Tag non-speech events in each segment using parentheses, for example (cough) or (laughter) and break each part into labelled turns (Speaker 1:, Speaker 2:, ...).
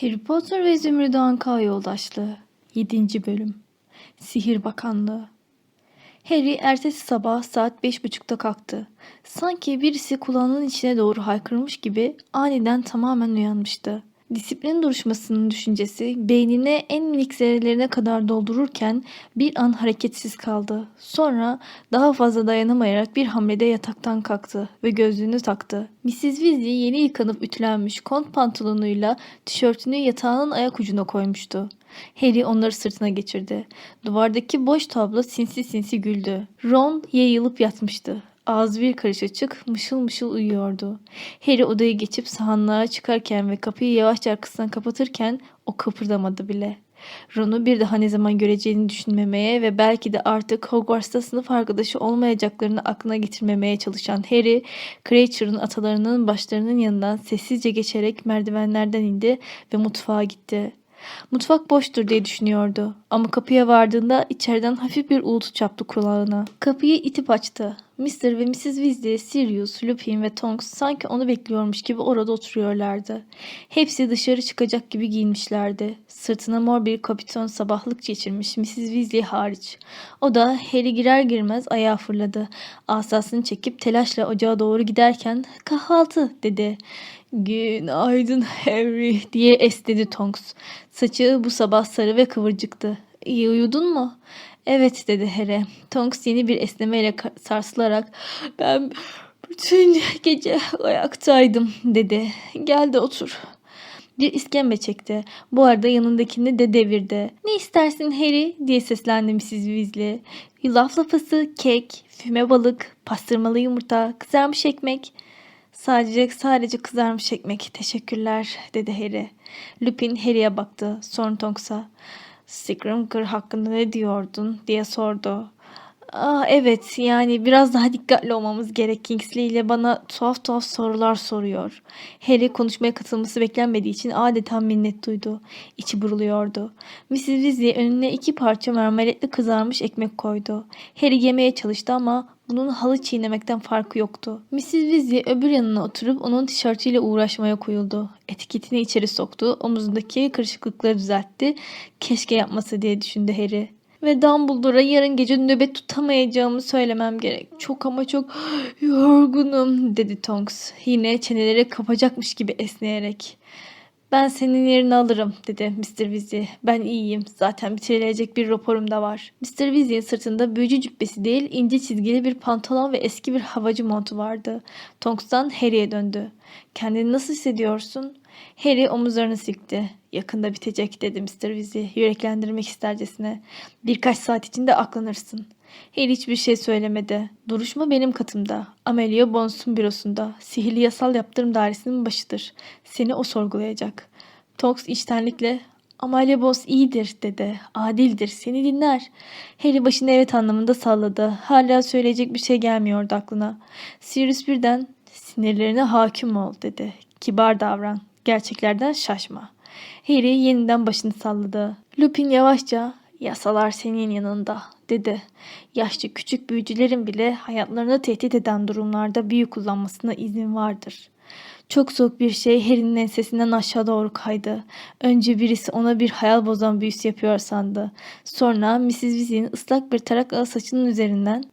Speaker 1: Harry Potter ve Zümrüt Anka Yoldaşlığı 7. Bölüm Sihir Bakanlığı Harry ertesi sabah saat beş buçukta kalktı. Sanki birisi kulağının içine doğru haykırmış gibi aniden tamamen uyanmıştı. Disiplin duruşmasının düşüncesi beynine en minik zerrelerine kadar doldururken bir an hareketsiz kaldı. Sonra daha fazla dayanamayarak bir hamlede yataktan kalktı ve gözlüğünü taktı. Mrs. Weasley yeni yıkanıp ütülenmiş kont pantolonuyla tişörtünü yatağının ayak ucuna koymuştu. Harry onları sırtına geçirdi. Duvardaki boş tablo sinsi sinsi güldü. Ron yayılıp yatmıştı. Ağzı bir karış açık, mışıl mışıl uyuyordu. Harry odaya geçip sahanlığa çıkarken ve kapıyı yavaşça arkasından kapatırken o kıpırdamadı bile. Ron'u bir daha ne zaman göreceğini düşünmemeye ve belki de artık Hogwarts'ta sınıf arkadaşı olmayacaklarını aklına getirmemeye çalışan Harry, Creature'ın atalarının başlarının yanından sessizce geçerek merdivenlerden indi ve mutfağa gitti. Mutfak boştur diye düşünüyordu. Ama kapıya vardığında içeriden hafif bir uğultu çarptı kulağına. Kapıyı itip açtı. Mr. ve Mrs. Weasley, Sirius, Lupin ve Tonks sanki onu bekliyormuş gibi orada oturuyorlardı. Hepsi dışarı çıkacak gibi giyinmişlerdi. Sırtına mor bir kapiton sabahlık geçirmiş Mrs. Weasley hariç. O da Harry girer girmez ayağa fırladı. Asasını çekip telaşla ocağa doğru giderken kahvaltı dedi. Günaydın Harry diye esnedi Tonks. Saçı bu sabah sarı ve kıvırcıktı. İyi uyudun mu? Evet dedi Harry. Tonks yeni bir esnemeyle sarsılarak ben bütün gece ayaktaydım dedi. Gel de otur. Bir iskemle çekti. Bu arada yanındakini de devirdi. Ne istersin Harry diye seslendi Mrs. Weasley. Yulaf lapası, kek, füme balık, pastırmalı yumurta, kızarmış ekmek. Sadece sadece kızarmış ekmek. Teşekkürler dedi Harry. Lupin Harry'e baktı. Sonra Tonks'a. Scrimger hakkında ne diyordun diye sordu. Aa, evet yani biraz daha dikkatli olmamız gerek. Kingsley ile bana tuhaf tuhaf sorular soruyor. Harry konuşmaya katılması beklenmediği için adeta minnet duydu. İçi buruluyordu. Mrs. Weasley önüne iki parça mermeretli kızarmış ekmek koydu. Harry yemeye çalıştı ama bunun halı çiğnemekten farkı yoktu. Mrs. Weasley öbür yanına oturup onun tişörtüyle uğraşmaya koyuldu. Etiketini içeri soktu, omuzundaki kırışıklıkları düzeltti. Keşke yapmasa diye düşündü Harry. Ve Dumbledore'a yarın gece nöbet tutamayacağımı söylemem gerek. Çok ama çok (gasps) yorgunum dedi Tonks. Yine çeneleri kapacakmış gibi esneyerek. Ben senin yerini alırım dedi Mr. Weasley. Ben iyiyim. Zaten bitirilecek bir raporum da var. Mr. Weasley'in sırtında büyücü cübbesi değil ince çizgili bir pantolon ve eski bir havacı montu vardı. Tonks'tan Harry'e döndü. Kendini nasıl hissediyorsun? Harry omuzlarını silkti. Yakında bitecek dedi Mr. Weasley yüreklendirmek istercesine. Birkaç saat içinde aklanırsın. Harry hiçbir şey söylemedi. Duruşma benim katımda. Amelia Bones'un bürosunda. Sihirli yasal yaptırım dairesinin başıdır. Seni o sorgulayacak. Tonks içtenlikle Amelia Bones iyidir dedi. Adildir. Seni dinler. Harry başını evet anlamında salladı. Hala söyleyecek bir şey gelmiyordu aklına. Sirius birden sinirlerine hakim ol dedi. Kibar davran. Gerçeklerden şaşma. Harry yeniden başını salladı. Lupin yavaşça yasalar senin yanında dedi. Yaşlı küçük büyücülerin bile hayatlarını tehdit eden durumlarda büyü kullanmasına izin vardır. Çok soğuk bir şey Harry'nin ensesinden aşağı doğru kaydı. Önce birisi ona bir hayal bozan büyüsü yapıyor sandı. Sonra Mrs. Weasley'in ıslak bir tarak saçının üzerinden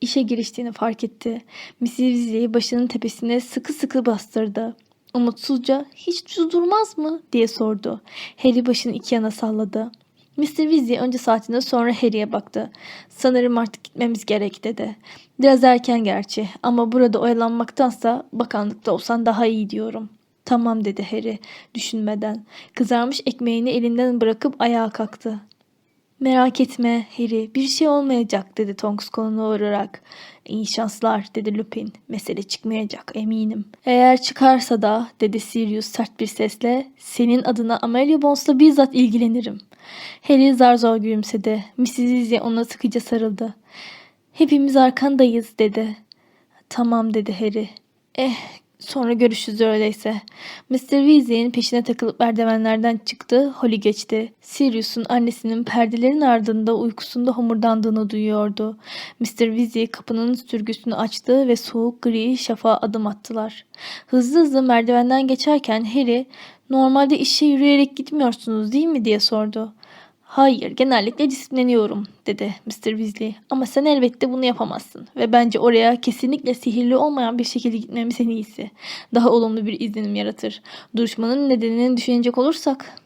Speaker 1: işe giriştiğini fark etti. Mrs. Weasley başının tepesine sıkı sıkı bastırdı. Umutsuzca hiç durmaz mı diye sordu. Harry başını iki yana salladı. Mr. Weasley önce saatinde sonra Harry'e baktı. Sanırım artık gitmemiz gerek dedi. Biraz erken gerçi ama burada oyalanmaktansa bakanlıkta olsan daha iyi diyorum. Tamam dedi Harry düşünmeden. Kızarmış ekmeğini elinden bırakıp ayağa kalktı. Merak etme Harry bir şey olmayacak dedi Tonks koluna vurarak. İyi şanslar dedi Lupin. Mesele çıkmayacak eminim. Eğer çıkarsa da dedi Sirius sert bir sesle senin adına Amelia Bones'la bizzat ilgilenirim. Harry zar zor gülümsedi. Mrs. Weasley ona sıkıca sarıldı. Hepimiz arkandayız dedi. Tamam dedi Harry. Eh sonra görüşürüz öyleyse. Mr. Weasley'in peşine takılıp merdivenlerden çıktı. Holly geçti. Sirius'un annesinin perdelerin ardında uykusunda homurdandığını duyuyordu. Mr. Weasley kapının sürgüsünü açtı ve soğuk gri şafağa adım attılar. Hızlı hızlı merdivenden geçerken Harry Normalde işe yürüyerek gitmiyorsunuz değil mi diye sordu. Hayır, genellikle disipleniyorum, dedi Mr. Weasley. Ama sen elbette bunu yapamazsın. Ve bence oraya kesinlikle sihirli olmayan bir şekilde gitmemiz en iyisi. Daha olumlu bir izlenim yaratır. Duruşmanın nedenini düşünecek olursak...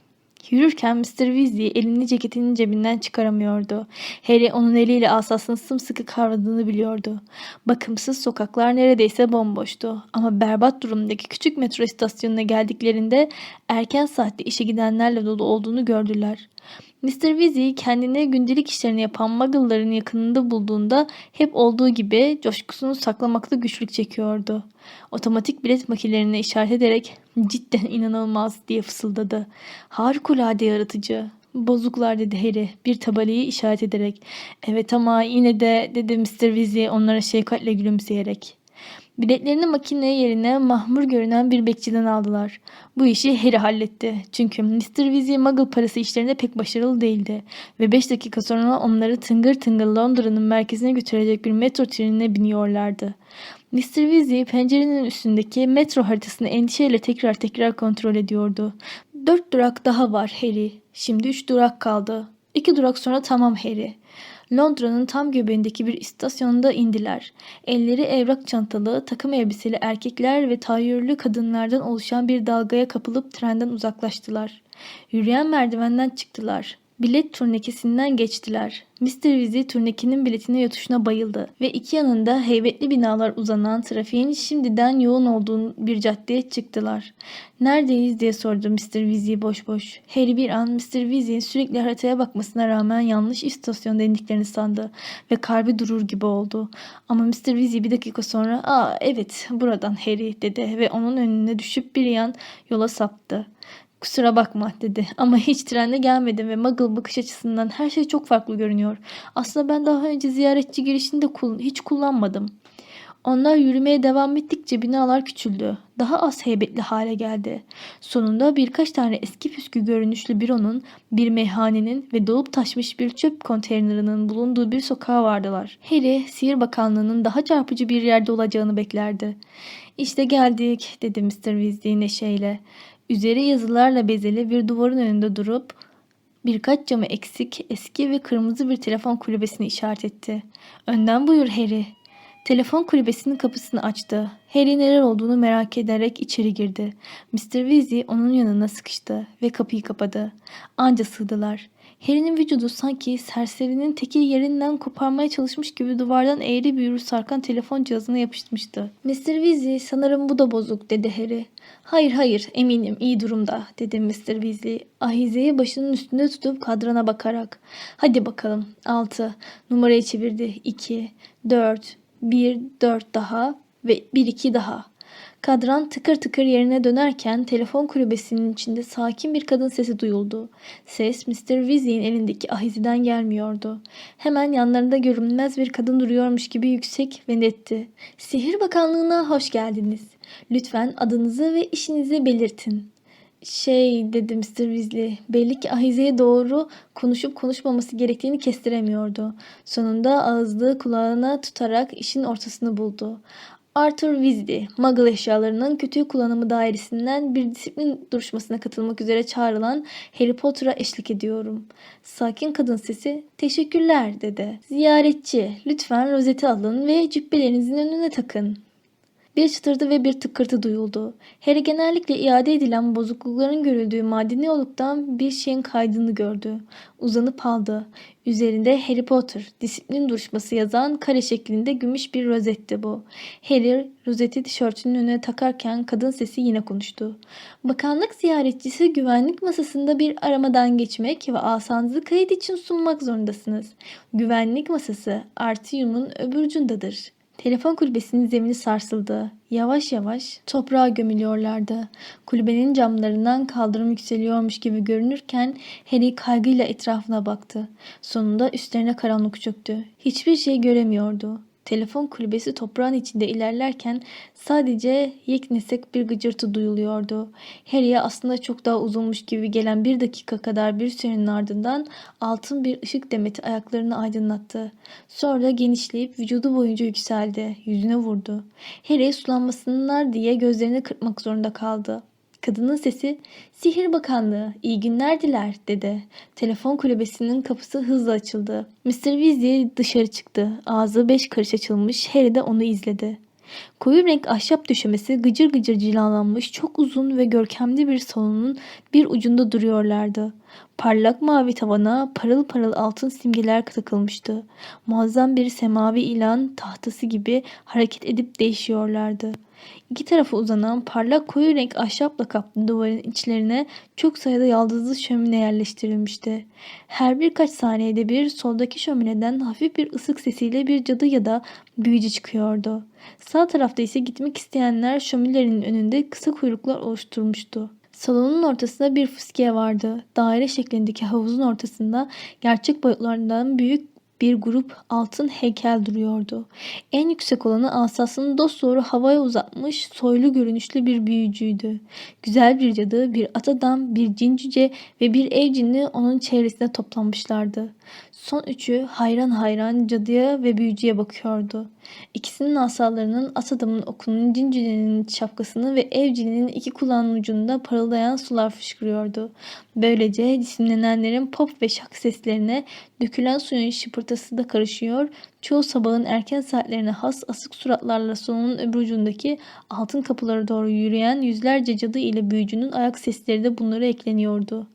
Speaker 1: Yürürken Mr. Weasley elini ceketinin cebinden çıkaramıyordu. Harry onun eliyle asasını sımsıkı kavradığını biliyordu. Bakımsız sokaklar neredeyse bomboştu. Ama berbat durumdaki küçük metro istasyonuna geldiklerinde erken saatte işe gidenlerle dolu olduğunu gördüler. Mr. Weasley kendine gündelik işlerini yapan muggle'ların yakınında bulduğunda hep olduğu gibi coşkusunu saklamakta güçlük çekiyordu. Otomatik bilet makinelerine işaret ederek cidden inanılmaz diye fısıldadı. Harikulade yaratıcı. Bozuklar dedi Harry bir tabelayı işaret ederek. Evet ama yine de dedi Mr. Weasley onlara şefkatle gülümseyerek. Biletlerini makine yerine mahmur görünen bir bekçiden aldılar. Bu işi Harry halletti. Çünkü Mr. Weasley muggle parası işlerinde pek başarılı değildi. Ve 5 dakika sonra onları tıngır tıngır Londra'nın merkezine götürecek bir metro trenine biniyorlardı. Mr. Weasley pencerenin üstündeki metro haritasını endişeyle tekrar tekrar kontrol ediyordu. Dört durak daha var Harry. Şimdi üç durak kaldı. İki durak sonra tamam Harry. Londra'nın tam göbeğindeki bir istasyonda indiler. Elleri evrak çantalı, takım elbiseli erkekler ve tayyörlü kadınlardan oluşan bir dalgaya kapılıp trenden uzaklaştılar. Yürüyen merdivenden çıktılar. Bilet turnekesinden geçtiler. Mr. Weasley turnekenin biletine yatışına bayıldı ve iki yanında heybetli binalar uzanan trafiğin şimdiden yoğun olduğu bir caddeye çıktılar. Neredeyiz diye sordu Mr. Weasley boş boş. Harry bir an Mr. Weasley'in sürekli haritaya bakmasına rağmen yanlış istasyonda indiklerini sandı ve kalbi durur gibi oldu. Ama Mr. Weasley bir dakika sonra ''Aa evet buradan Harry'' dedi ve onun önüne düşüp bir yan yola saptı. Kusura bakma dedi ama hiç trenle gelmedim ve Muggle bakış açısından her şey çok farklı görünüyor. Aslında ben daha önce ziyaretçi girişini de hiç kullanmadım. Onlar yürümeye devam ettikçe binalar küçüldü. Daha az heybetli hale geldi. Sonunda birkaç tane eski püskü görünüşlü büronun, bir meyhanenin ve dolup taşmış bir çöp konteynerinin bulunduğu bir sokağa vardılar. Harry, Sihir Bakanlığı'nın daha çarpıcı bir yerde olacağını beklerdi. İşte geldik, dedi Mr. Weasley neşeyle. Üzeri yazılarla bezeli bir duvarın önünde durup birkaç camı eksik, eski ve kırmızı bir telefon kulübesini işaret etti. Önden buyur Harry. Telefon kulübesinin kapısını açtı. Harry neler olduğunu merak ederek içeri girdi. Mr. Weasley onun yanına sıkıştı ve kapıyı kapadı. Anca sığdılar. Harry'nin vücudu sanki serserinin teki yerinden koparmaya çalışmış gibi duvardan eğri büğrü sarkan telefon cihazına yapışmıştı. Mr. Weasley sanırım bu da bozuk dedi Harry. Hayır hayır eminim iyi durumda dedi Mr. Weasley. Ahizeyi başının üstünde tutup kadrana bakarak. Hadi bakalım 6 numarayı çevirdi 2 4 1 4 daha ve 1 2 daha. Kadran tıkır tıkır yerine dönerken telefon kulübesinin içinde sakin bir kadın sesi duyuldu. Ses Mr. Weasley'in elindeki ahiziden gelmiyordu. Hemen yanlarında görünmez bir kadın duruyormuş gibi yüksek ve netti. Sihir Bakanlığı'na hoş geldiniz. Lütfen adınızı ve işinizi belirtin. Şey dedi Mr. Weasley. Belli ki ahizeye doğru konuşup konuşmaması gerektiğini kestiremiyordu. Sonunda ağızlığı kulağına tutarak işin ortasını buldu. Arthur Weasley, Muggle eşyalarının kötü kullanımı dairesinden bir disiplin duruşmasına katılmak üzere çağrılan Harry Potter'a eşlik ediyorum. Sakin kadın sesi, teşekkürler dedi. Ziyaretçi, lütfen rozeti alın ve cübbelerinizin önüne takın. Bir çıtırdı ve bir tıkırtı duyuldu. Harry genellikle iade edilen bozuklukların görüldüğü madeni oluktan bir şeyin kaydını gördü. Uzanıp aldı. Üzerinde Harry Potter, disiplin duruşması yazan kare şeklinde gümüş bir rozetti bu. Harry rozeti tişörtünün önüne takarken kadın sesi yine konuştu. Bakanlık ziyaretçisi güvenlik masasında bir aramadan geçmek ve asanızı kayıt için sunmak zorundasınız. Güvenlik masası Artium'un öbür ucundadır. Telefon kulübesinin zemini sarsıldı. Yavaş yavaş toprağa gömülüyorlardı. Kulübenin camlarından kaldırım yükseliyormuş gibi görünürken Harry kaygıyla etrafına baktı. Sonunda üstlerine karanlık çöktü. Hiçbir şey göremiyordu. Telefon kulübesi toprağın içinde ilerlerken sadece yeknesek bir gıcırtı duyuluyordu. Harry'e aslında çok daha uzunmuş gibi gelen bir dakika kadar bir sürenin ardından altın bir ışık demeti ayaklarını aydınlattı. Sonra genişleyip vücudu boyunca yükseldi. Yüzüne vurdu. Harry sulanmasınlar diye gözlerini kırpmak zorunda kaldı. Kadının sesi Sihir Bakanlığı iyi günler diler dedi. Telefon kulübesinin kapısı hızla açıldı. Mr. Weasley dışarı çıktı. Ağzı beş karış açılmış. Harry de onu izledi. Koyu renk ahşap döşemesi gıcır gıcır cilalanmış çok uzun ve görkemli bir salonun bir ucunda duruyorlardı. Parlak mavi tavana parıl parıl altın simgeler takılmıştı. Muazzam bir semavi ilan tahtası gibi hareket edip değişiyorlardı. İki tarafa uzanan parlak koyu renk ahşapla kaplı duvarın içlerine çok sayıda yaldızlı şömine yerleştirilmişti. Her birkaç saniyede bir soldaki şömineden hafif bir ısık sesiyle bir cadı ya da büyücü çıkıyordu. Sağ tarafta ise gitmek isteyenler şöminelerin önünde kısa kuyruklar oluşturmuştu. Salonun ortasında bir fıskiye vardı. Daire şeklindeki havuzun ortasında gerçek boyutlarından büyük bir grup altın heykel duruyordu. En yüksek olanı asasını dosdoğru havaya uzatmış soylu görünüşlü bir büyücüydü. Güzel bir cadı, bir at adam, bir cin cüce ve bir ev cinni onun çevresine toplanmışlardı. Son üçü hayran hayran cadıya ve büyücüye bakıyordu. İkisinin asalarının at adamın okunun cin cücenin şapkasını ve ev cininin iki kulağının ucunda parıldayan sular fışkırıyordu. Böylece cisimlenenlerin pop ve şak seslerine dökülen suyun şıpırtısı da karışıyor, çoğu sabahın erken saatlerine has asık suratlarla salonun öbür ucundaki altın kapılara doğru yürüyen yüzlerce cadı ile büyücünün ayak sesleri de bunlara ekleniyordu.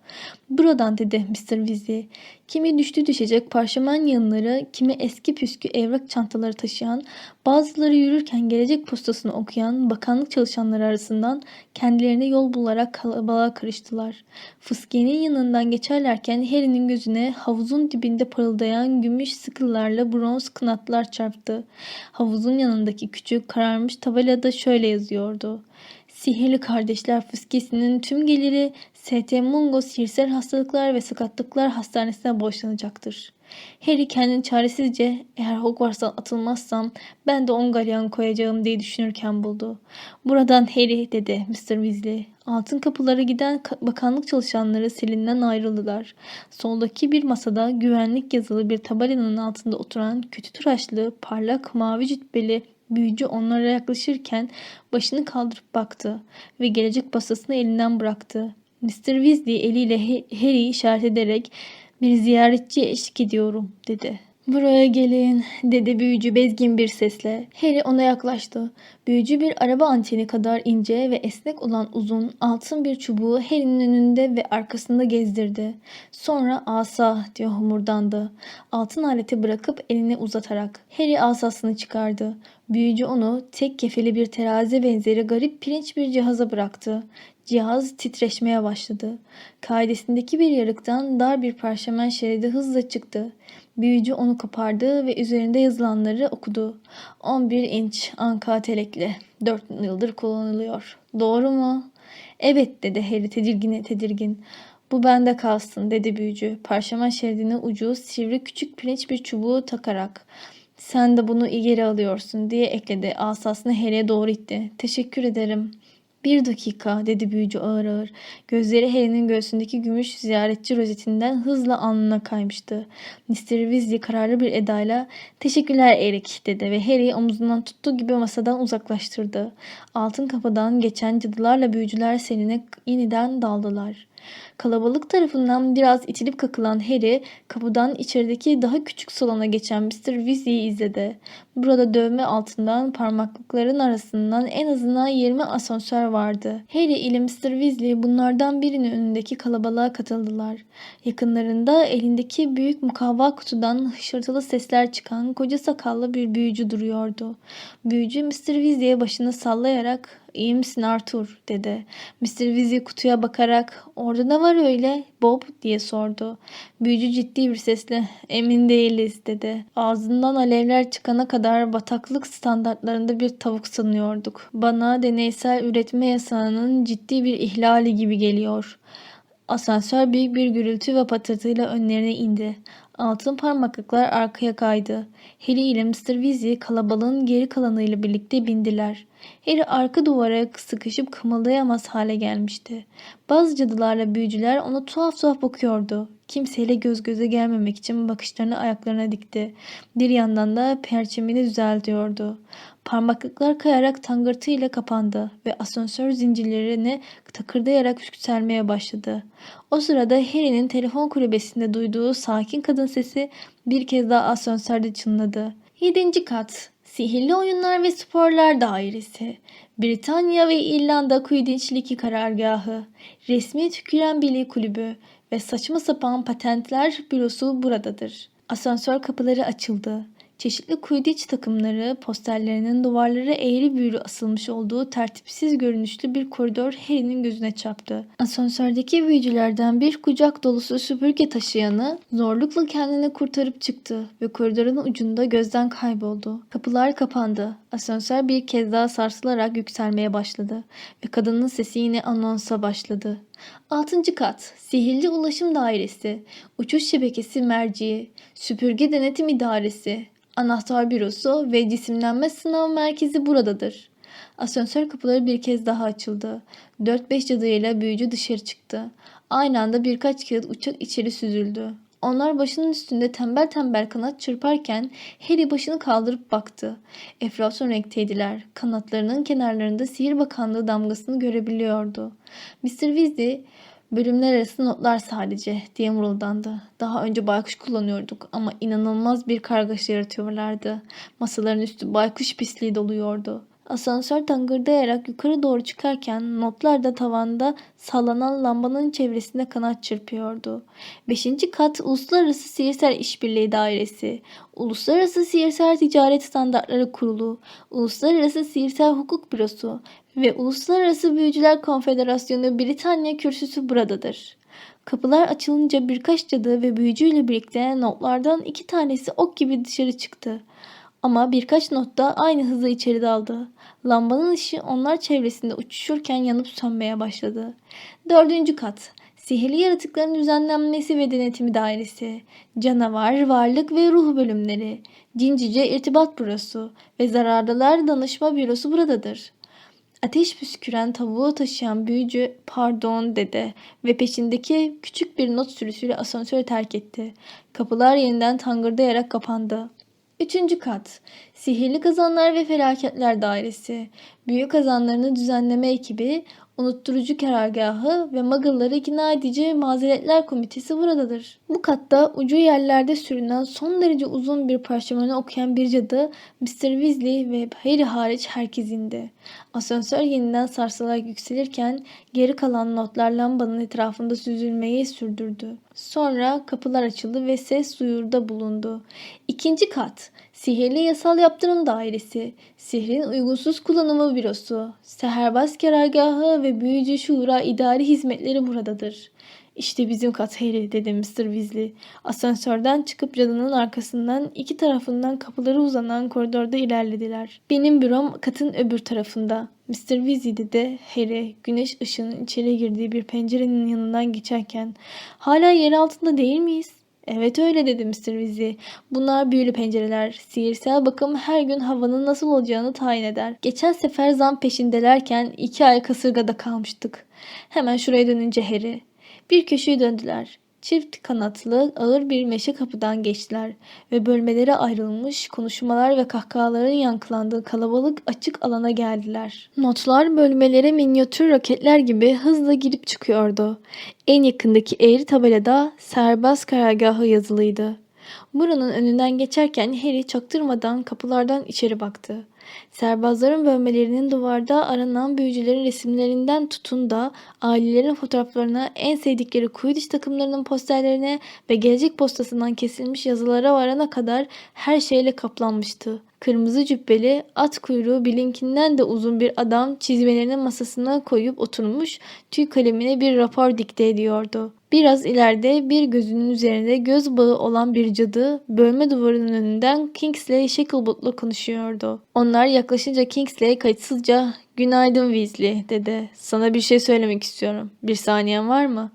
Speaker 1: Buradan dedi Mr. Weasley. Kimi düştü düşecek parşömen yığınları, kimi eski püskü evrak çantaları taşıyan, bazıları yürürken gelecek postasını okuyan bakanlık çalışanları arasından kendilerine yol bularak kalabalığa karıştılar. Fıskiyenin yanından geçerlerken Harry'nin gözüne havuzun dibinde parıldayan gümüş sıkılarla bronz kınatlar çarptı. Havuzun yanındaki küçük kararmış tabelada şöyle yazıyordu. Sihirli Kardeşler Fıskiyesi'nin tüm geliri ST Mungo Sihirsel Hastalıklar ve Sakatlıklar Hastanesi'ne borçlanacaktır. Harry kendini çaresizce eğer Hogwarts'tan atılmazsam ben de on galyan koyacağım diye düşünürken buldu. Buradan Harry dedi Mr. Weasley. Altın kapılara giden bakanlık çalışanları selinden ayrıldılar. Soldaki bir masada güvenlik yazılı bir tabelanın altında oturan kötü tıraşlı, parlak mavi cübbeli Büyücü onlara yaklaşırken başını kaldırıp baktı ve gelecek pastasını elinden bıraktı. Mr. Weasley eliyle Harry'i işaret ederek bir ziyaretçiye eşlik ediyorum dedi. Buraya gelin dedi büyücü bezgin bir sesle. Harry ona yaklaştı. Büyücü bir araba anteni kadar ince ve esnek olan uzun altın bir çubuğu Harry'nin önünde ve arkasında gezdirdi. Sonra asa diye homurdandı. Altın aleti bırakıp elini uzatarak. Harry asasını çıkardı. Büyücü onu tek kefeli bir terazi benzeri garip pirinç bir cihaza bıraktı. Cihaz titreşmeye başladı. Kaidesindeki bir yarıktan dar bir parşömen şeridi hızla çıktı. Büyücü onu kopardı ve üzerinde yazılanları okudu. 11 inç anka telekli. 4 yıldır kullanılıyor. Doğru mu? Evet dedi Harry tedirgin tedirgin. Bu bende kalsın dedi büyücü. Parşömen şeridine ucu sivri küçük pirinç bir çubuğu takarak. Sen de bunu geri alıyorsun diye ekledi. Asasını Harry'e doğru itti. Teşekkür ederim. Bir dakika dedi büyücü ağır ağır. Gözleri Harry'nin göğsündeki gümüş ziyaretçi rozetinden hızla alnına kaymıştı. Mr. Weasley kararlı bir edayla teşekkürler Erik dedi ve Harry'i omzundan tuttuğu gibi masadan uzaklaştırdı. Altın kapıdan geçen cadılarla büyücüler seline yeniden daldılar. Kalabalık tarafından biraz itilip kakılan Harry kapıdan içerideki daha küçük salona geçen Mr. Weasley'i izledi. Burada dövme altından parmaklıkların arasından en azından 20 asansör vardı. Harry ile Mr. Weasley bunlardan birinin önündeki kalabalığa katıldılar. Yakınlarında elindeki büyük mukavva kutudan hışırtılı sesler çıkan koca sakallı bir büyücü duruyordu. Büyücü Mr. Weasley'e başını sallayarak İyi misin Arthur dedi. Mr. Weasley kutuya bakarak orada ne var öyle Bob diye sordu. Büyücü ciddi bir sesle emin değiliz dedi. Ağzından alevler çıkana kadar bataklık standartlarında bir tavuk sanıyorduk. Bana deneysel üretme yasağının ciddi bir ihlali gibi geliyor. Asansör büyük bir gürültü ve patırtıyla önlerine indi. Altın parmaklıklar arkaya kaydı. Harry ile Mr. Weasley kalabalığın geri kalanıyla birlikte bindiler. Harry arka duvara sıkışıp kımıldayamaz hale gelmişti. Bazı cadılarla büyücüler ona tuhaf tuhaf bakıyordu. Kimseyle göz göze gelmemek için bakışlarını ayaklarına dikti. Bir yandan da perçemini düzeltiyordu. Parmaklıklar kayarak tangırtıyla kapandı ve asansör zincirlerini takırdayarak yükselmeye başladı. O sırada Harry'nin telefon kulübesinde duyduğu sakin kadın sesi bir kez daha asansörde çınladı. Yedinci kat. Sihirli Oyunlar ve Sporlar Dairesi. Britanya ve İrlanda Quidditch Ligi karargahı. Resmi Tüküren Birliği Kulübü ve saçma sapan patentler bürosu buradadır. Asansör kapıları açıldı. Çeşitli Quidditch takımları posterlerinin duvarlara eğri büğrü asılmış olduğu tertipsiz görünüşlü bir koridor Harry'nin gözüne çarptı. Asansördeki büyücülerden bir kucak dolusu süpürge taşıyanı zorlukla kendini kurtarıp çıktı ve koridorun ucunda gözden kayboldu. Kapılar kapandı. Asansör bir kez daha sarsılarak yükselmeye başladı ve kadının sesi yine anonsa başladı. 6. kat Sihirli Ulaşım Dairesi Uçuş Şebekesi Merciği Süpürge Denetim İdaresi Anahtar Bürosu ve Cisimlenme Sınav Merkezi buradadır. Asansör kapıları bir kez daha açıldı. 4-5 cadıyla büyücü dışarı çıktı. Aynı anda birkaç kağıt uçak içeri süzüldü. Onlar başının üstünde tembel tembel kanat çırparken Harry başını kaldırıp baktı. Eflatun renkteydiler. Kanatlarının kenarlarında sihir bakanlığı damgasını görebiliyordu. Mr. Weasley Bölümler arası notlar sadece diye mırıldandı. Daha önce baykuş kullanıyorduk ama inanılmaz bir kargaşa yaratıyorlardı. Masaların üstü baykuş pisliği doluyordu. Asansör tangırdayarak yukarı doğru çıkarken notlar da tavanda sallanan lambanın çevresinde kanat çırpıyordu. Beşinci kat Uluslararası Sihirsel İşbirliği Dairesi, Uluslararası Sihirsel Ticaret Standartları Kurulu, Uluslararası Sihirsel Hukuk Bürosu ve Uluslararası Büyücüler Konfederasyonu Britanya kürsüsü buradadır. Kapılar açılınca birkaç cadı ve büyücüyle birlikte notlardan iki tanesi ok gibi dışarı çıktı. Ama birkaç not da aynı hızla içeri daldı. Lambanın ışığı onlar çevresinde uçuşurken yanıp sönmeye başladı. Dördüncü kat. Sihirli yaratıkların düzenlenmesi ve denetimi dairesi, canavar, varlık ve ruh bölümleri, cincice irtibat bürosu ve zararlılar danışma bürosu buradadır. Ateş püsküren tavuğu taşıyan büyücü pardon dedi ve peşindeki küçük bir not sürüsüyle asansörü terk etti. Kapılar yeniden tangırdayarak kapandı. Üçüncü kat. Sihirli Kazanlar ve Felaketler Dairesi. Büyü kazanlarını düzenleme ekibi, unutturucu karargahı ve Muggle'ları ikna edici mazeretler komitesi buradadır. Bu katta ucu yerlerde sürünen son derece uzun bir parşömeni okuyan bir cadı Mr. Weasley ve Harry hariç herkes indi. Asansör yeniden sarsılarak yükselirken geri kalan notlar lambanın etrafında süzülmeyi sürdürdü. Sonra kapılar açıldı ve ses duyurda bulundu. İkinci kat. Sihirli Yasal Yaptırım Dairesi, Sihrin Uygunsuz Kullanımı Bürosu, Seherbaz Karargahı ve Büyücü Şura İdari Hizmetleri buradadır. İşte bizim kat Harry dedi Mr. Weasley. Asansörden çıkıp cadının arkasından iki tarafından kapıları uzanan koridorda ilerlediler. Benim bürom katın öbür tarafında. Mr. Weasley dedi Harry güneş ışığının içeri girdiği bir pencerenin yanından geçerken. Hala yer altında değil miyiz? Evet öyle dedi Mr. Weasley. Bunlar büyülü pencereler. Sihirsel bakım her gün havanın nasıl olacağını tayin eder. Geçen sefer zam peşindelerken iki ay kasırgada kalmıştık. Hemen şuraya dönünce Harry. Bir köşeyi döndüler. Çift kanatlı ağır bir meşe kapıdan geçtiler ve bölmelere ayrılmış konuşmalar ve kahkahaların yankılandığı kalabalık açık alana geldiler. Notlar bölmelere minyatür raketler gibi hızla girip çıkıyordu. En yakındaki eğri tabelada serbest karargahı yazılıydı. Buranın önünden geçerken Harry çaktırmadan kapılardan içeri baktı. Serbazların bölmelerinin duvarda aranan büyücülerin resimlerinden tutun da ailelerin fotoğraflarına, en sevdikleri Quidditch takımlarının posterlerine ve gelecek postasından kesilmiş yazılara varana kadar her şeyle kaplanmıştı. Kırmızı cübbeli, at kuyruğu bilinkinden de uzun bir adam çizmelerini masasına koyup oturmuş, tüy kalemine bir rapor dikte ediyordu. Biraz ileride bir gözünün üzerinde göz bağı olan bir cadı bölme duvarının önünden Kingsley Shackleboot'la konuşuyordu. Onlar yaklaşınca Kingsley kayıtsızca ''Günaydın Weasley'' dedi. ''Sana bir şey söylemek istiyorum. Bir saniyen var mı?''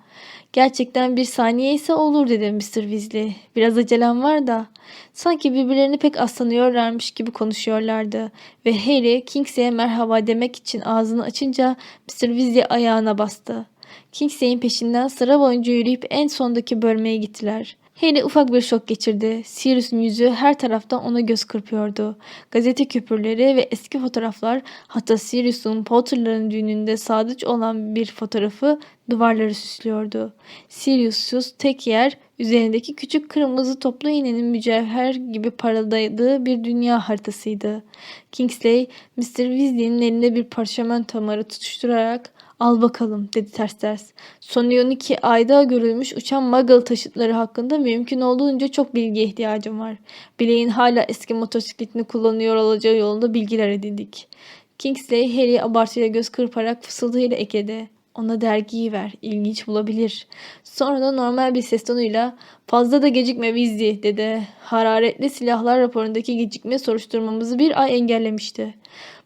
Speaker 1: Gerçekten bir saniye ise olur dedi Mr. Weasley. Biraz acelem var da. Sanki birbirlerini pek aslanıyorlarmış gibi konuşuyorlardı. Ve Harry Kingsley'e merhaba demek için ağzını açınca Mr. Weasley ayağına bastı. Kingsley'in peşinden sıra boyunca yürüyüp en sondaki bölmeye gittiler. Harry ufak bir şok geçirdi. Sirius'un yüzü her taraftan ona göz kırpıyordu. Gazete küpürleri ve eski fotoğraflar hatta Sirius'un Potter'ların düğününde sadıç olan bir fotoğrafı duvarları süslüyordu. Sirius'suz tek yer üzerindeki küçük kırmızı toplu iğnenin mücevher gibi parıldadığı bir dünya haritasıydı. Kingsley, Mr. Weasley'nin elinde bir parşömen tamarı tutuşturarak Al bakalım dedi ters ters. Son 12 ayda görülmüş uçan muggle taşıtları hakkında mümkün olduğunca çok bilgiye ihtiyacım var. Bileğin hala eski motosikletini kullanıyor olacağı yolunda bilgiler edindik. Kingsley Harry'e abartıyla göz kırparak fısıldığıyla ekledi. Ona dergiyi ver, ilginç bulabilir. Sonra da normal bir ses tonuyla fazla da gecikme Weasley dedi. Hararetli silahlar raporundaki gecikme soruşturmamızı bir ay engellemişti.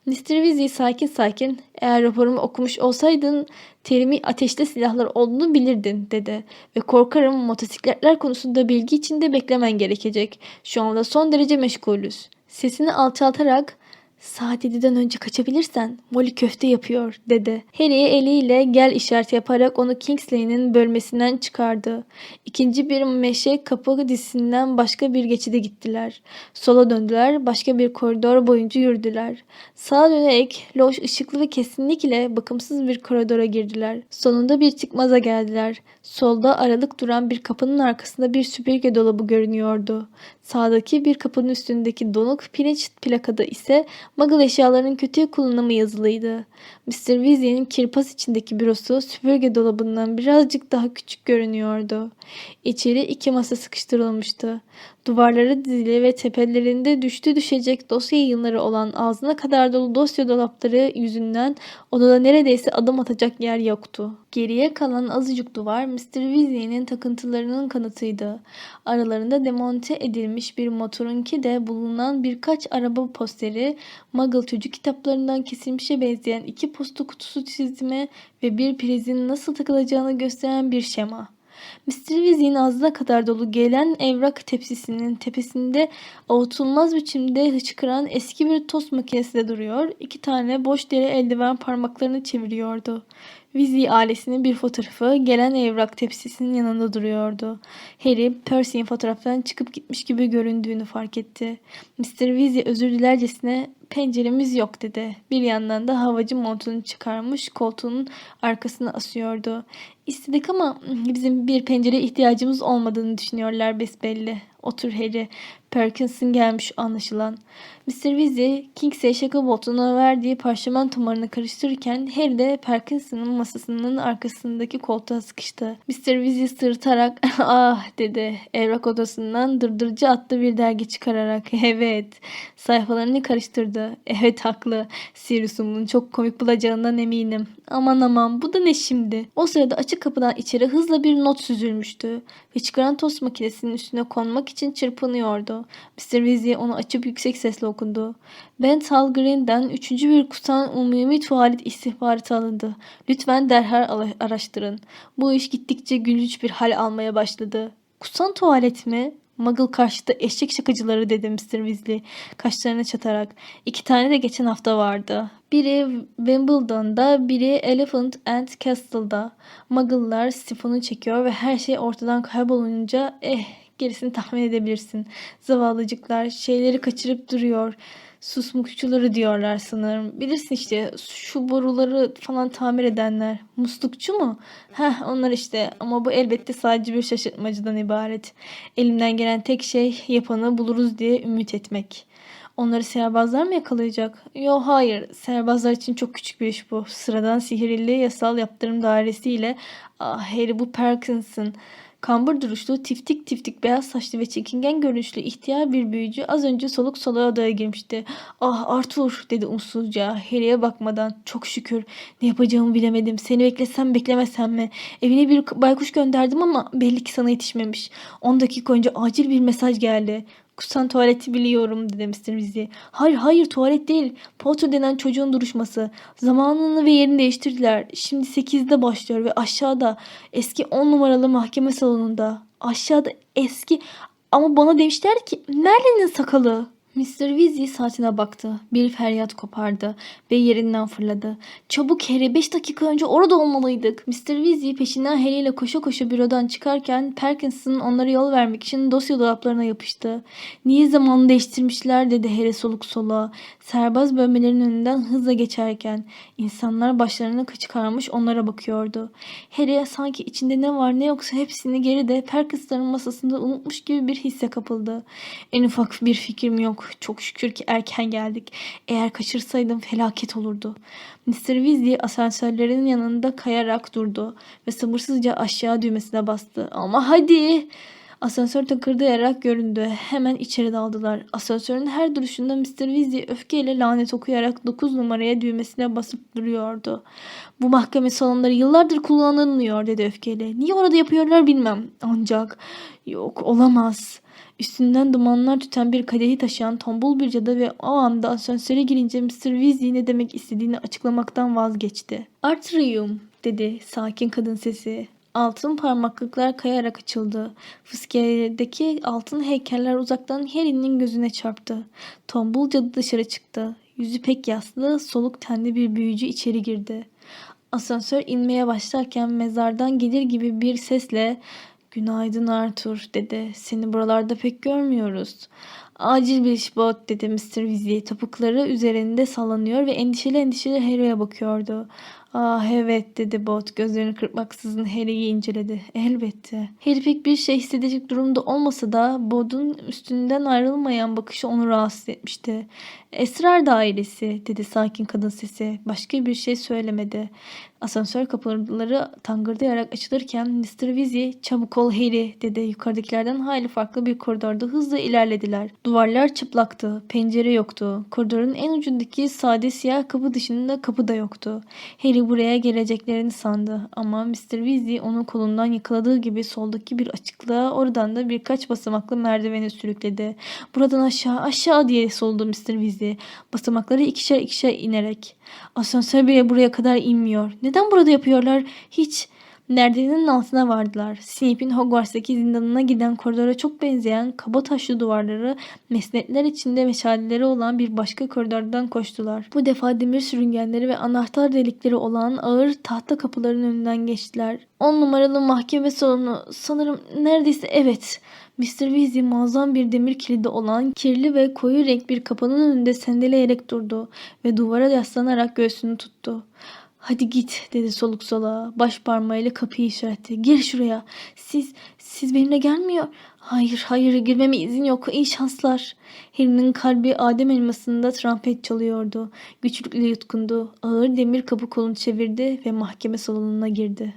Speaker 1: Mr. Weasley sakin sakin eğer raporumu okumuş olsaydın terimi ateşli silahlar olduğunu bilirdin dedi. Ve korkarım motosikletler konusunda bilgi içinde beklemen gerekecek. Şu anda son derece meşgulüz. Sesini alçaltarak Saat 7'den önce kaçabilirsen Molly köfte yapıyor dedi. Harry eliyle gel işareti yaparak onu Kingsley'nin bölmesinden çıkardı. İkinci bir meşe kapı dizisinden başka bir geçide gittiler. Sola döndüler, başka bir koridor boyunca yürüdüler. Sağa dönerek loş, ışıklı ve kesinlikle bakımsız bir koridora girdiler. Sonunda bir çıkmaza geldiler. Solda aralık duran bir kapının arkasında bir süpürge dolabı görünüyordu. Sağdaki bir kapının üstündeki donuk pirinç plakada ise Muggle eşyalarının kötü kullanımı yazılıydı. Mr. Weasley'nin kirpas içindeki bürosu süpürge dolabından birazcık daha küçük görünüyordu. İçeri iki masa sıkıştırılmıştı. Duvarları dizili ve tepelerinde düştü düşecek dosya yayınları olan ağzına kadar dolu dosya dolapları yüzünden odada neredeyse adım atacak yer yoktu. Geriye kalan azıcık duvar Mr. Weasley'nin takıntılarının kanıtıydı. Aralarında demonte edilmiş bir motorunki de bulunan birkaç araba posteri, Muggle çocuk kitaplarından kesilmişe benzeyen iki posta kutusu çizimi ve bir prizin nasıl takılacağını gösteren bir şema. Mr. Weasley'in ağzına kadar dolu gelen evrak tepsisinin tepesinde avutulmaz biçimde hıçkıran eski bir tost makinesi de duruyor. İki tane boş deri eldiven parmaklarını çeviriyordu. Weasley ailesinin bir fotoğrafı gelen evrak tepsisinin yanında duruyordu. Harry, Percy'in fotoğraftan çıkıp gitmiş gibi göründüğünü fark etti. Mr. Weasley özür dilercesine penceremiz yok dedi. Bir yandan da havacı montunu çıkarmış koltuğunun arkasına asıyordu. İstedik ama bizim bir pencereye ihtiyacımız olmadığını düşünüyorlar besbelli. Otur Harry. Perkinson gelmiş anlaşılan. Mr. Weasley, Kingsley Shacklebott'una verdiği parşömen tumarını karıştırırken Harry de Perkinson'ın masasının arkasındaki koltuğa sıkıştı. Mr. Weasley sırıtarak (laughs) ah dedi. Evrak odasından dırdırcı attı bir dergi çıkararak. Evet. Sayfalarını karıştırdı. Evet haklı. Sirius'un çok komik bulacağından eminim. Aman aman bu da ne şimdi? O sırada açık kapıdan içeri hızla bir not süzülmüştü. Ve çıkaran tost makinesinin üstüne konmak için çırpınıyordu. Mr. Weasley onu açıp yüksek sesle okundu. Ben Green'den üçüncü bir kutan umumi tuvalet istihbaratı alındı. Lütfen derhal araştırın. Bu iş gittikçe gülünç bir hal almaya başladı. Kutan tuvalet mi? Muggle karşıtı eşek şakacıları dedi Mr. Weasley kaşlarını çatarak. İki tane de geçen hafta vardı. Biri Wimbledon'da, biri Elephant and Castle'da. Muggle'lar sifonu çekiyor ve her şey ortadan kaybolunca eh gerisini tahmin edebilirsin. Zavallıcıklar şeyleri kaçırıp duruyor. Susmukçuları diyorlar sanırım. Bilirsin işte şu boruları falan tamir edenler. Muslukçu mu? Heh onlar işte ama bu elbette sadece bir şaşırtmacıdan ibaret. Elimden gelen tek şey yapanı buluruz diye ümit etmek. Onları serbazlar mı yakalayacak? Yo hayır. Serbazlar için çok küçük bir iş bu. Sıradan sihirli yasal yaptırım dairesiyle ah Harry bu Parkinson Kambur duruşlu, tiftik tiftik beyaz saçlı ve çekingen görünüşlü ihtiyar bir büyücü az önce soluk soluğa odaya girmişti. Ah Arthur dedi umutsuzca Harry'e bakmadan. Çok şükür ne yapacağımı bilemedim. Seni beklesem beklemesem mi? Evine bir baykuş gönderdim ama belli ki sana yetişmemiş. 10 dakika önce acil bir mesaj geldi. Kusan tuvaleti biliyorum dedi Mr. Weasley. Hayır hayır tuvalet değil. Potter denen çocuğun duruşması. Zamanını ve yerini değiştirdiler. Şimdi 8'de başlıyor ve aşağıda eski 10 numaralı mahkeme salonunda. Aşağıda eski ama bana demişler ki Merlin'in sakalı. Mr. Weasley saatine baktı. Bir feryat kopardı ve yerinden fırladı. Çabuk Harry 5 dakika önce orada olmalıydık. Mr. Weasley peşinden Harry ile koşa koşa bürodan çıkarken Parkinson onlara yol vermek için dosya dolaplarına yapıştı. Niye zamanı değiştirmişler dedi Harry soluk soluğa. Serbaz bölmelerin önünden hızla geçerken insanlar başlarını çıkarmış onlara bakıyordu. Harry sanki içinde ne var ne yoksa hepsini geride Parkinson'ın masasında unutmuş gibi bir hisse kapıldı. En ufak bir fikrim yok. Çok şükür ki erken geldik. Eğer kaçırsaydım felaket olurdu. Mr. Weasley asansörlerin yanında kayarak durdu ve sabırsızca aşağı düğmesine bastı. Ama hadi! Asansör takırdayarak göründü. Hemen içeri daldılar. Asansörün her duruşunda Mr. Weasley öfkeyle lanet okuyarak 9 numaraya düğmesine basıp duruyordu. Bu mahkeme salonları yıllardır kullanılmıyor dedi öfkeyle. Niye orada yapıyorlar bilmem. Ancak yok olamaz. Üstünden dumanlar tüten bir kadehi taşıyan tombul bir cadı ve o anda asansöre girince Mr. Weasley ne demek istediğini açıklamaktan vazgeçti. Artrium dedi sakin kadın sesi. Altın parmaklıklar kayarak açıldı. Fıskiyedeki altın heykeller uzaktan Harry'nin gözüne çarptı. Tombul cadı dışarı çıktı. Yüzü pek yaslı, soluk tenli bir büyücü içeri girdi. Asansör inmeye başlarken mezardan gelir gibi bir sesle ''Günaydın Arthur'' dedi. ''Seni buralarda pek görmüyoruz.'' ''Acil bir iş bot'' dedi Mr. Weasley. Topukları üzerinde sallanıyor ve endişeli endişeli Harry'e bakıyordu. ''Ah evet'' dedi Bot gözlerini kırpmaksızın Harry'i inceledi. ''Elbette.'' Harry pek bir şey hissedecek durumda olmasa da Bot'un üstünden ayrılmayan bakışı onu rahatsız etmişti. ''Esrar dairesi'' dedi sakin kadın sesi. Başka bir şey söylemedi. Asansör kapıları tangırdayarak açılırken Mr. Weasley ''Çabuk ol Harry'' dedi. Yukarıdakilerden hayli farklı bir koridorda hızla ilerlediler. Duvarlar çıplaktı. Pencere yoktu. Koridorun en ucundaki sade siyah kapı dışında kapı da yoktu. Harry buraya geleceklerini sandı ama Mr. Weasley onu kolundan yakaladığı gibi soldaki bir açıklığa oradan da birkaç basamaklı merdiveni sürükledi. Buradan aşağı aşağı diye soldu Mr. Weasley. Basamakları ikişer ikişer inerek. Asansör bile buraya kadar inmiyor. Neden burada yapıyorlar? Hiç. Merdivenin altına vardılar. Snape'in Hogwarts'taki zindanına giden koridora çok benzeyen kaba taşlı duvarları, mesnetler içinde meşaleleri olan bir başka koridordan koştular. Bu defa demir sürüngenleri ve anahtar delikleri olan ağır tahta kapıların önünden geçtiler. 10 numaralı mahkeme salonu sanırım neredeyse evet. Mr. Weasley muazzam bir demir kilidi olan kirli ve koyu renk bir kapının önünde sendeleyerek durdu ve duvara yaslanarak göğsünü tuttu. Hadi git dedi soluk soluğa. Baş parmağıyla kapıyı işaretti. Gir şuraya. Siz, siz benimle gelmiyor. Hayır, hayır girmeme izin yok. İyi şanslar. Harry'nin kalbi Adem elmasında trompet çalıyordu. Güçlükle yutkundu. Ağır demir kapı kolunu çevirdi ve mahkeme salonuna girdi.